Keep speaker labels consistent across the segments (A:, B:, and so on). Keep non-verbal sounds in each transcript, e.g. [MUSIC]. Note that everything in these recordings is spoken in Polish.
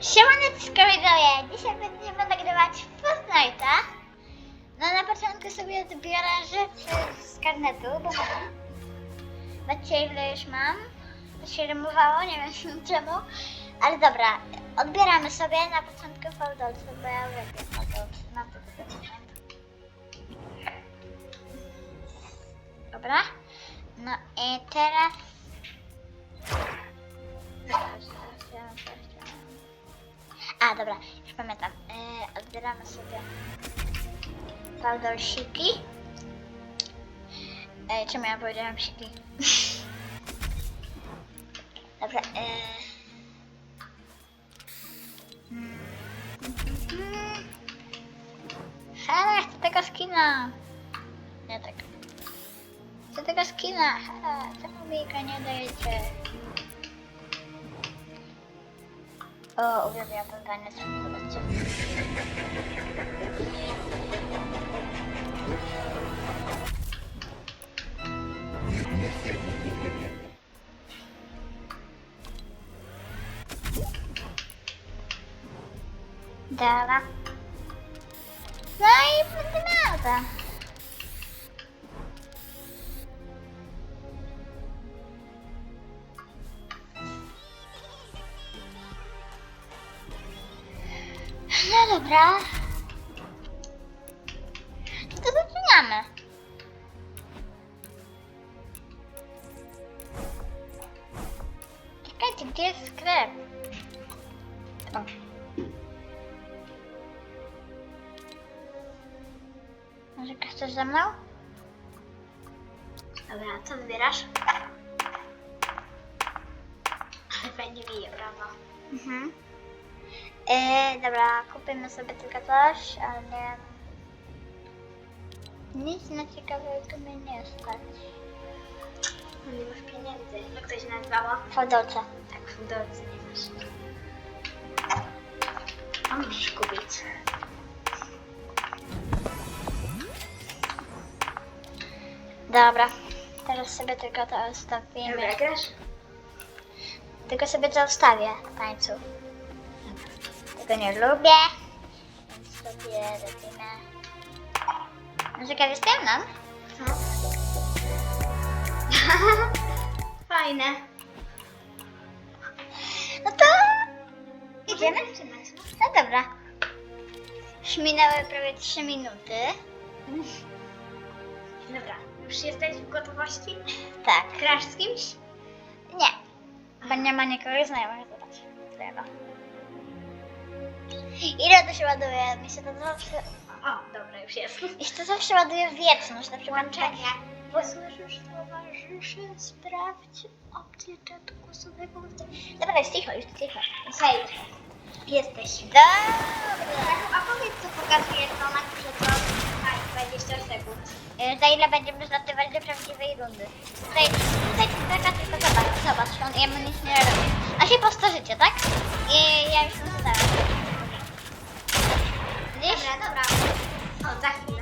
A: Siemaneczko widzowie, dzisiaj będziemy nagrywać Fortnite'a. No na początku sobie odbiorę rzeczy z karnetu, bo. Zobaczcie ile już mam. To się rymowało, nie wiem [LAUGHS] czemu. Ale dobra, odbieramy sobie na początku fałdolce, bo ja lubię to sobie Dobra. No i teraz... A, dobra, już pamiętam. Yy, odbieramy sobie fałdolsiki. Yy, czemu ja powiedziałam siki? dobra, yy... Mm. Hele, chcę tego skina! Nie tak. Chcę tego skina! Hele, czemu mi go nie dajecie? O, uwielbiam ten taniec. Zobaczcie. Dobra. No i wygląda. No dobra. No to zaczynamy. Czekajcie, gdzie jest sklep? O. Może chcesz ze mną? Dobra, co wybierasz? Ale fajnie bije, brawo. Mhm. E, dobra, kupimy sobie tylko coś, ale nic na ciekawego mnie nie stać.
B: Nie masz pieniędzy. Jak to się nazywało?
A: Fodolce.
B: Tak, w dolce nie masz. A musisz kupić.
A: Dobra, teraz sobie tylko to ustawimy.
B: Dobra, grasz?
A: Tylko sobie to ustawię w tańcu. Tego nie lubię, więc sobie robimy. No ciekaw jestem, no?
B: Fajne.
A: No to
B: Idziemy?
A: No dobra. Już minęły prawie 3 minuty.
B: Dobra, już jesteś w gotowości?
A: Tak.
B: Grasz z kimś?
A: Nie. Bo nie ma nikogo znajomych, zobacz. Lewo. Ile to się ładuje? Mi się to zawsze...
B: O, dobra, już jest. [LAUGHS]
A: Mi się to zawsze ładuje w wieczność, na przykład...
B: Łączenie.
A: Bo słyszysz towarzyszy, sprawdź opcję czatu głosowego. Dobra, jest cicho, już cicho.
B: Hej, jesteś.
A: Dobra.
B: A powiedz, co pokazuje to na górze, co trwa 20 sekund.
A: E, Za ile będziemy zlatywać do prawdziwej rundy? Tutaj, tutaj taka tylko zobacz, zobacz, on jemu nic nie robi. A się postarzycie, tak? I ja już to zadałem. Widzisz?
B: Dobra. O, za chwilę.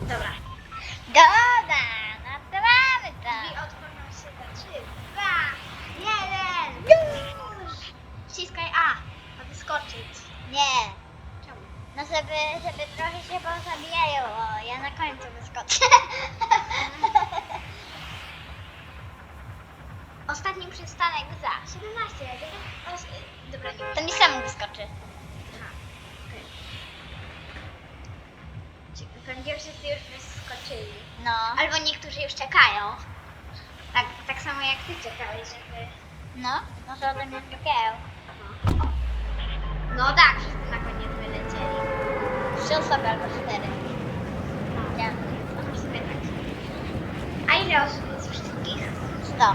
B: Dobra.
A: Dobra, to.
B: Drzwi otworzą się za 3, 2, 1. Już. Ściskaj A, aby skoczyć.
A: Nie.
B: Czemu?
A: No żeby, żeby trochę się pozabijają, o, ja na końcu wyskoczę. [LAUGHS]
B: Ostatni przystanek za 17. Os... Dobra, nie.
A: To mi samo wyskoczy.
B: Aha, okej. Pewnie wszyscy już wyskoczyli.
A: No.
B: Albo niektórzy już czekają. Tak, tak samo jak ty czekałeś, żeby...
A: No, może ode mnie zgapiają.
B: No tak, wszyscy na koniec wylecieli.
A: Trzy osoby albo cztery.
B: No w sumie tak. A ile osób jest wszystkich?
A: Sto.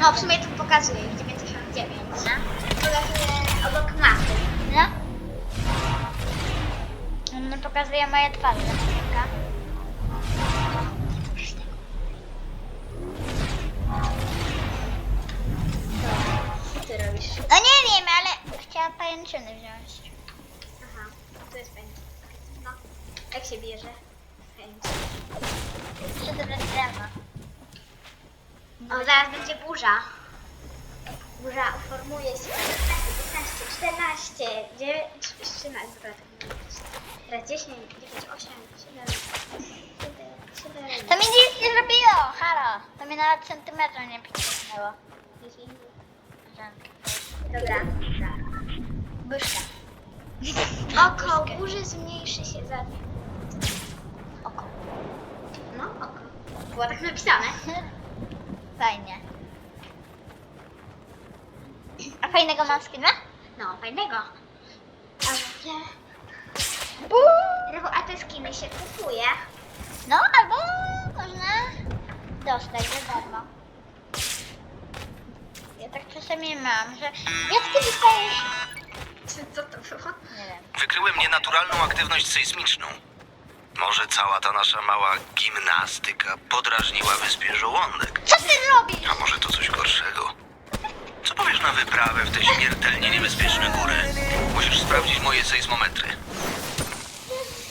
A: Jest 90.
B: No w sumie tu pokazuje już 99.
A: No.
B: Pokazuje obok mapy.
A: No. On mi pokazuje moje twarze. Kilka.
B: Co ty robisz?
A: No nie wiem, ale chciałam pajęczyny wziąć.
B: Aha. się bierze. Chęć.
A: Jeszcze dobre drewno.
B: O, zaraz będzie burza. Burza uformuje się. 15, 14, 9, 13, dobra, tak. Teraz 10, 9, 8, 7, 7,
A: To mi nic nie zrobiło, halo. To mi nawet centymetra nie przycisnęło.
B: 10.
A: Żadne.
B: Dobra, dobra.
A: Byszka.
B: Oko burzy zmniejszy się za...
A: Oko.
B: No, oko. Było tak napisane. [LAUGHS]
A: Fajnie. A fajnego mam skina?
B: No, fajnego. Ale Rewo, a te skiny się kupuje.
A: No, albo można dostać za darmo. Ja tak czasami mam, że jak ty dostajesz...
B: Czy co to było?
A: Nie wiem.
C: Wykryłem nienaturalną aktywność sejsmiczną. Może cała ta nasza mała gimnastyka podrażniła wyspie żołądek.
A: Co ty robisz?
C: A może to coś gorszego? Co powiesz na wyprawę w te śmiertelnie niebezpieczne góry? Musisz sprawdzić moje sejsmometry.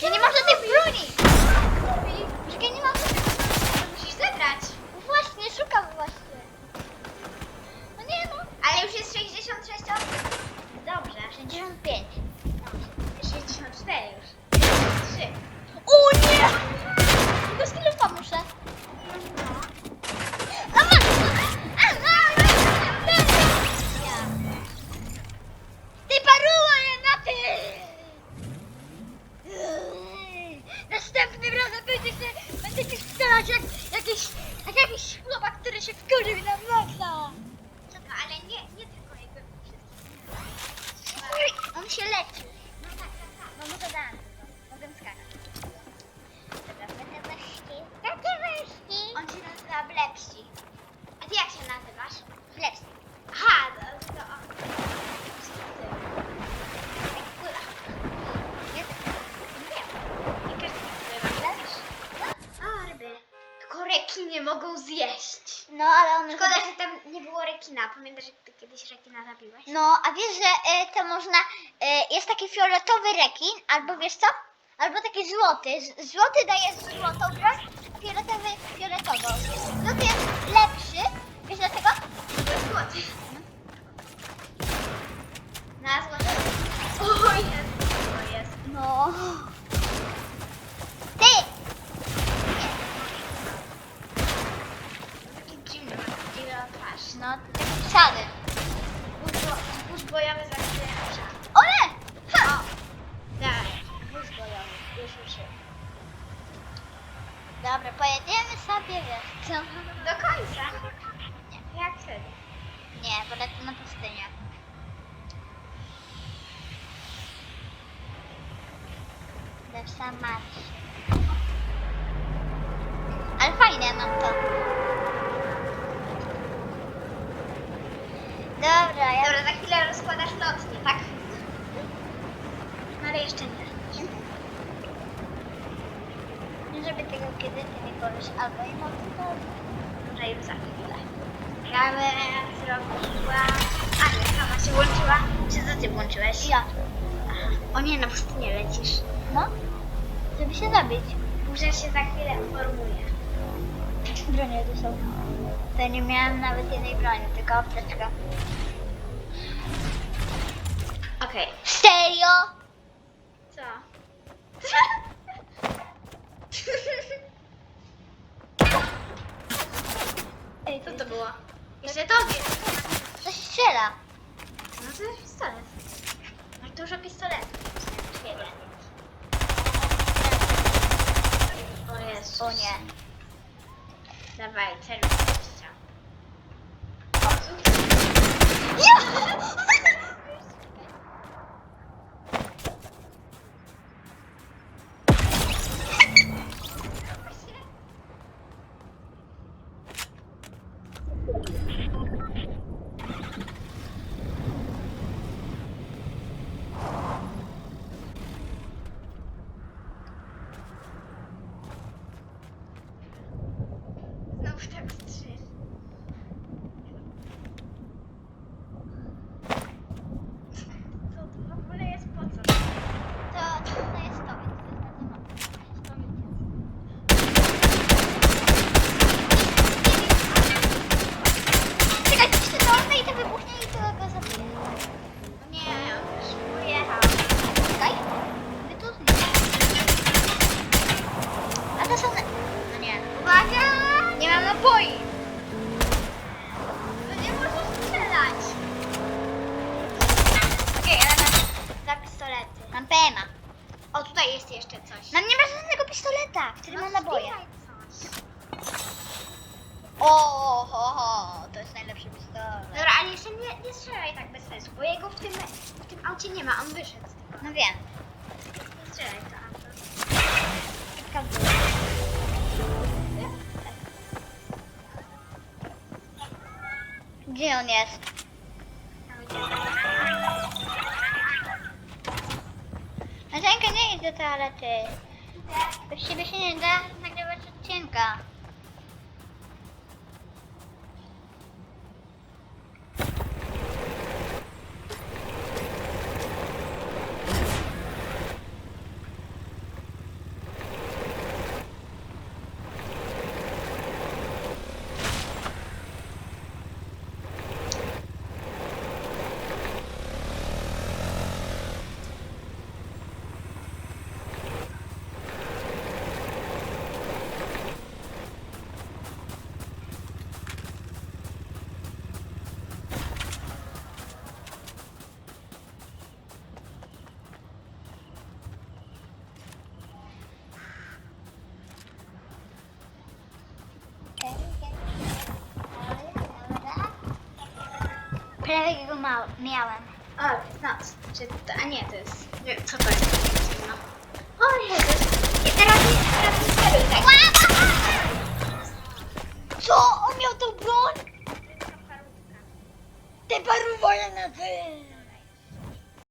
A: Ja nie mam żadnej broni! Ja nie mam żadnej
B: Musisz zebrać.
A: Właśnie, szukam właśnie. No nie no.
B: Ale już jest 66 osób. Dobrze.
A: 65.
B: 64
A: który się wkurzył na maksa.
B: To, ale nie, nie tylko jakby
A: On się leczy.
B: No tak, tak, tak.
A: No może dam. Mogę skakać. Dobra, będę weszki. Jakie weszki?
B: On się nazywa Blepsi. A ty jak się nazywasz?
A: Lepsi.
B: Aha, mogą zjeść.
A: No, ale one...
B: Szkoda, że tam nie było rekina. Pamiętasz, jak ty kiedyś rekina zabiłeś?
A: No, a wiesz, że e, to można... E, jest taki fioletowy rekin, albo wiesz co? Albo taki złoty. Z, złoty daje złotą broń, a fioletowy fioletową. Złoty jest lepszy. Wiesz dlaczego?
B: To jest złoty. Na złoty. O, jest. O, jest.
A: No. Ty!
B: Taki dziwny, ma dziwną twarz.
A: No, taki szary.
B: Wóz, bo- wóz bojowy za chwilę rusza.
A: Ole! Ha!
B: Tak, wóz Już ruszył.
A: Dobra, pojedziemy sobie, wiesz co?
B: Do końca. Nie, jak wtedy?
A: Nie, polecę na pustynię. Lepsza marsz. Ale fajnie mam to. Dobra, ja...
B: Dobra, za chwilę rozkładasz lotnię, tak? No ale jeszcze nie.
A: Nie żeby tego kiedy ty nie powiesz, albo i mam to.
B: Może już za chwilę. Bym zrobiła... A, nie, się włączyła. Czy co ty włączyłeś?
A: Ja.
B: Aha. O nie, na pustynię lecisz.
A: No? Żeby się zabić.
B: Burza się za chwilę formuje.
A: Bronie tu są. To nie miałem nawet jednej broni, tylko apteczka.
B: Okej.
A: Serio?
B: Co? [LAUGHS] Co to było? Jeszcze tobie.
A: Coś strzela.
B: No to jest pistolet. Masz dużo pistoletów. Wiele. O Jezu.
A: O nie.
B: Dawaj, celuj gościa. Znowu jego w tym, w tym aucie nie ma, on wyszedł.
A: No wiem.
B: Nie to auto.
A: Szybka w Gdzie on jest? Marzenka, nie idź do toalety. Bez ciebie się nie da nagrywać odcinka. Prawie go ma- miałem.
B: O, noc. Czy to, a nie, to jest... Nie, co to jest? No. O Jezus. I teraz nie, teraz nie strzeluj tak.
A: Co? On miał tą broń? Te paru ty!